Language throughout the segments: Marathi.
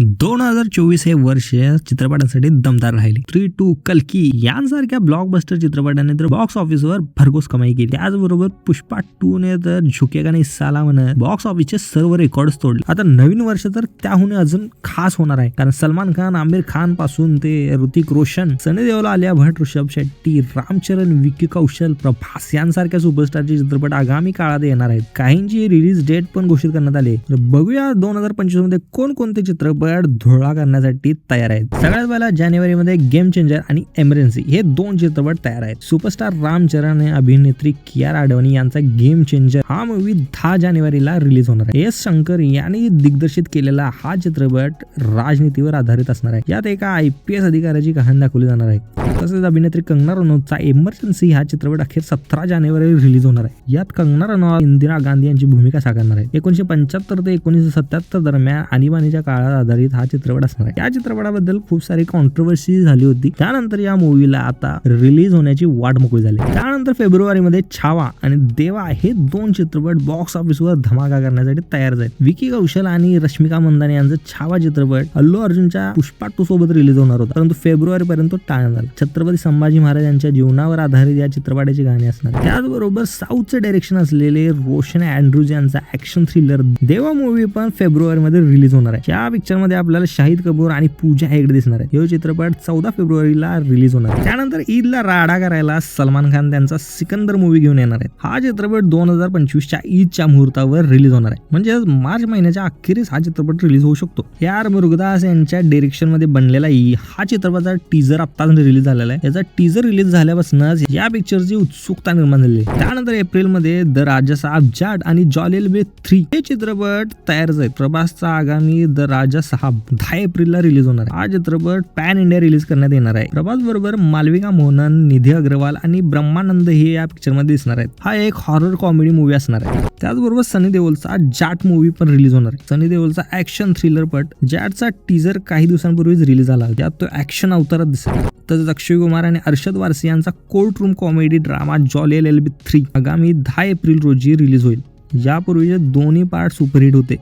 दोन हजार चोवीस हे वर्ष चित्रपटांसाठी दमदार राहिले. थ्री टू कल्की यांसारख्या ब्लॉकबस्टर चित्रपटाने तर बॉक्स ऑफिसवर भरघोस कमाई केली. त्याचबरोबर पुष्पा टू ने तर झुकेगा नाही साला बॉक्स ऑफिसचे सर्व रेकॉर्ड तोडले. आता नवीन वर्ष तर त्याहून अजून खास होणार आहे. कारण सलमान खान आमिर खानपासून ते ऋतिक रोशन सनी देवला आलिया भट ऋषभ शेट्टी रामचरण विकी कौशल प्रभास यांसारख्या सुपरस्टारचे चित्रपट आगामी काळात येणार आहेत. काहींची रिलीज डेट पण घोषित करण्यात आली तर बघूया दोन हजार पंचवीसमध्ये कोणकोणते चित्रपट धुळा करण्यासाठी तयार आहेत. सगळ्यात पहिला जानेवारी मध्ये गेम चेंजर आणि एमर्जन्सी हे दोन चित्रपट तयार आहेत. सुपरस्टार रामचरण आणि अभिनेत्री कियार आडवाणी यांचा गेम चेंजर हा मूवी दहा जानेवारीला रिलीज होणार आहे. एस शंकर यांनी दिग्दर्शित केलेला हा चित्रपट राजनीतीवर आधारित असणार आहे. यात एका आय पी एस अधिकाऱ्याची कहाणी दाखवली जाणार आहे. तसेच अभिनेत्री कंगना रनौतचा इमर्जन्सी हा चित्रपट अखेर सतरा जानेवारी रिलीज होणार आहे. यात कंगना रनौत इंदिरा गांधी यांची भूमिका साकारणार आहे. एकोणीशे पंच्याहत्तर ते एकोणीशे सत्याहत्तर दरम्यान आणीबाणीच्या काळात आधारित हा चित्रपट असणार आहे. या चित्रपटाबद्दल खूप सारी कॉन्ट्रोवर्सी झाली होती. त्यानंतर या मूवीला आता रिलीज होण्याची वाट मोकळी झाली. त्यानंतर फेब्रुवारीमध्ये छावा आणि देवा हे दोन चित्रपट बॉक्स ऑफिसवर धमाका करण्यासाठी तयार झाले विकी कौशल आणि रश्मिका मंदाने यांचा छावा चित्रपट अल्लू अर्जुनच्या पुष्पा टू सोबत रिलीज होणार होता. परंतु फेब्रुवारी पर्यंत टाळण्यात आला. छत्रपती संभाजी महाराज यांच्या जीवनावर आधारित या चित्रपटाची गाणी असणार. त्याचबरोबर साऊथचे डायरेक्शन असलेले रोशन अँड्रूज यांचा ऍक्शन थ्रिलर देवा मूवी पण फेब्रुवारीमध्ये रिलीज होणार आहे. या पिक्चर मध्ये आपल्याला शाहिद कपूर आणि पूजा हेगडे दिसणार आहे हे चित्रपट चौदा फेब्रुवारीला रिलीज होणार आहे. त्यानंतर ईदला राडा करायला सलमान खान त्यांचा सिकंदर मूवी घेऊन येणार आहे हा चित्रपट दोन हजार पंचवीसच्या ईदच्या मुहूर्तावर रिलीज होणार आहे. म्हणजे मार्च महिन्याच्या अखेरीस हा चित्रपट रिलीज होऊ शकतो. यार मुरुगदास यांच्या डिरेक्शनमध्ये बनलेला ई हा चित्रपटाचा टीजर आत्ताच रिलीज झालेला आहे. याचा टीजर रिलीज झाल्यापासूनच या पिक्चरची उत्सुकता निर्माण झाली आहे. त्यानंतर एप्रिलमध्ये द राजा साहेब जाट आणि जॉलेल बे थ्री हे चित्रपट तयार झाले प्रभासचा आगामी द राजा सहा दहा एप्रिलला रिलीज होणार आहे. हा चित्रपट पॅन इंडिया रिलीज करण्यात येणार आहे. प्रभास बरोबर मालविका मोहनन निधी अग्रवाल आणि ब्रह्मानंद हे या पिक्चरमध्ये दिसणार आहेत. हा एक हॉरर कॉमेडी मूवी असणार आहे. त्याचबरोबर सनी देओलचा जाट मूवी पण रिलीज होणार आहे. सनी देओलचा ऍक्शन थ्रिलर पट जॅटचा टीजर काही दिवसांपूर्वीच रिलीज झाला. त्यात तो ऍक्शन अवतारात दिसेल. तसंच अक्षय कुमार आणि अर्षद वारसी यांचा court room comedy drama Jolly L L B three आगामी दहा एप्रिल रोजी रिलीज होईल. यापूर्वीचे दोन्ही पार्ट सुपरहिट होते.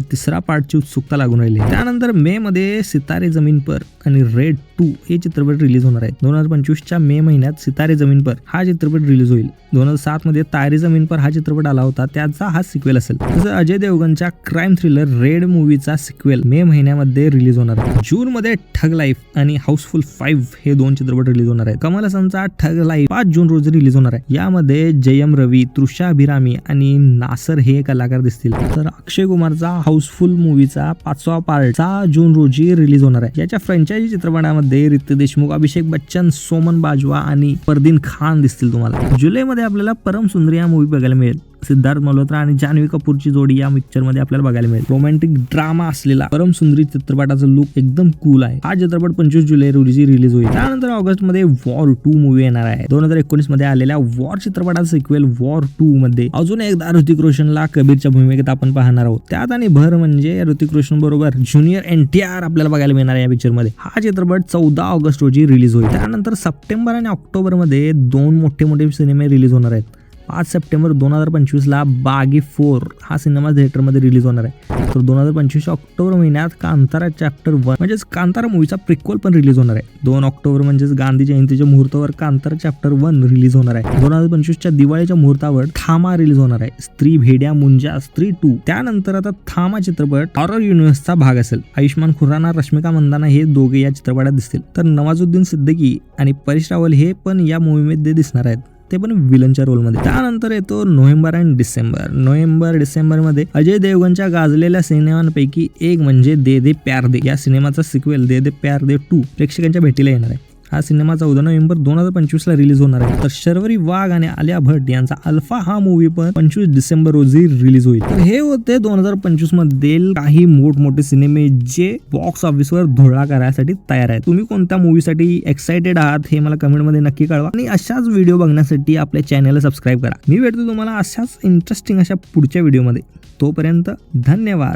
तिसरा पार्टची उत्सुकता लागून राहिली. त्यानंतर मे मध्ये सितारे जमीन पर आणि रेड टू हे चित्रपट रिलीज होणार आहेत. दोन हजार पंचवीसच्या मे महिन्यात सितारे जमीन पर हा चित्रपट रिलीज होईल. दोन हजार सात मध्ये तारे जमीन पर हा चित्रपट आला होता. त्याचा हा सिक्वेल असेल. तसं अजय देवगनच्या क्राईम थ्रिलर रेड मूवीचा सिक्वेल मे महिन्यामध्ये रिलीज होणार आहे. जून मध्ये ठग लाईफ आणि हाऊसफुल फाईव्ह हे दोन चित्रपट रिलीज होणार आहे कमल हसनचा ठग लाईफ पाच जून रोजी रिलीज होणार आहे. यामध्ये जयम रवी तृषा अभिरामी आणि नासर हे कलाकार दिसतील. तर अक्षय कुमारचा हाऊसफुल मूवीचा पाचवा पार्ट सहा जून रोजी रिलीज होणार आहे. याच्या फ्रँचायझी चित्रपटामध्ये रितेश देशमुख अभिषेक बच्चन सोमन बाजवा आणि परदीन खान दिसतील तुम्हाला. जुलैमध्ये आपल्याला परम सुंदरी या मूवी बघायला मिळेल. सिद्धार्थ मल्होत्रा आणि जान्हवी कपूरची जोडी या पिक्चरमध्ये आपल्याला बघायला मिळेल. रोमॅन्टिक ड्रामा असलेला परम सुंदरी चित्रपटाचा लुक एकदम कूल आहे. हा चित्रपट पंचवीस जुलै रोजी रिलीज होईल. त्यानंतर ऑगस्टमध्ये वॉर टू मूवी येणार आहे. दोन हजार एकोणीसमध्ये आलेल्या वॉर चित्रपटाचा सिक्वेल वॉर टू मध्ये अजून एकदा ऋतिक रोशनला कबीरच्या भूमिकेत आपण पाहणार आहोत. त्यात आणि भर म्हणजे ऋतिक रोशन बरोबर ज्युनियर एन टी आर आपल्याला बघायला मिळणार आहे या पिक्चरमध्ये. हा चित्रपट चौदा ऑगस्ट रोजी रिलीज होईल. त्यानंतर सप्टेंबर आणि ऑक्टोबरमध्ये दोन मोठे मोठे सिनेमे रिलीज होणार आहेत. पाच सप्टेंबर दोन हजार पंचवीसला बागी फोर हा सिनेमा थिएटरमध्ये रिलीज होणार आहे. तर दोन हजार पंचवीसच्या ऑक्टोबर महिन्यात कांतारा चॅप्टर वन म्हणजेच कांतारा मूवीचा प्रिक्वल पण रिलीज होणार आहे. दोन ऑक्टोबर म्हणजेच गांधी जयंतीच्या मुहूर्तावर कांतारा चॅप्टर वन रिलीज होणार आहे. दोन हजार पंचवीसच्या दिवाळीच्या मुहूर्तावर थामा रिलीज होणार आहे. स्त्री भेड्या मुंजा स्त्री टू. त्यानंतर आता थामा चित्रपट हॉरर युनिव्हर्सचा भाग असेल. आयुष्मान खुराना रश्मिका मंदाना हे दोघे या चित्रपटात दिसतील. तर नवाजुद्दीन सिद्दीकी आणि परेश रावल हे पण या मूवीमध्ये दिसणार आहेत. ते पण विलनच्या रोलमध्ये त्यानंतर येतो नोव्हेंबर अँड डिसेंबर. नोव्हेंबर डिसेंबरमध्ये अजय देवगनच्या गाजलेल्या सिनेमांपैकी एक म्हणजे दे दे प्यार दे. या सिनेमाचा सिक्वेल दे दे प्यार दे टू प्रेक्षकांच्या भेटीला येणार आहे. हा सिनेमा चौदा नोव्हेंबर दोन हजार पंचवीस ला रिलीज होणार आहे. तर शर्वरी वाघ आणि आलिया भट यांचा अल्फा हा मूवी पण पंचवीस डिसेंबर रोजी रिलीज होईल. तर हे होते दोन हजार पंचवीसमध्ये काही मोठमोठे सिनेमे जे बॉक्स ऑफिसवर धोळा करायसाठी तयार आहेत. तुम्ही कोणत्या मूवीसाठी एक्साइटेड आहात हे मला कमेंटमध्ये नक्की कळवा. आणि अशाच व्हिडिओ बघण्यासाठी आपल्या चॅनलला सबस्क्राईब करा. मी भेटतो तुम्हाला अशाच इंटरेस्टिंग अशा पुढच्या व्हिडिओमध्ये तोपर्यंत धन्यवाद.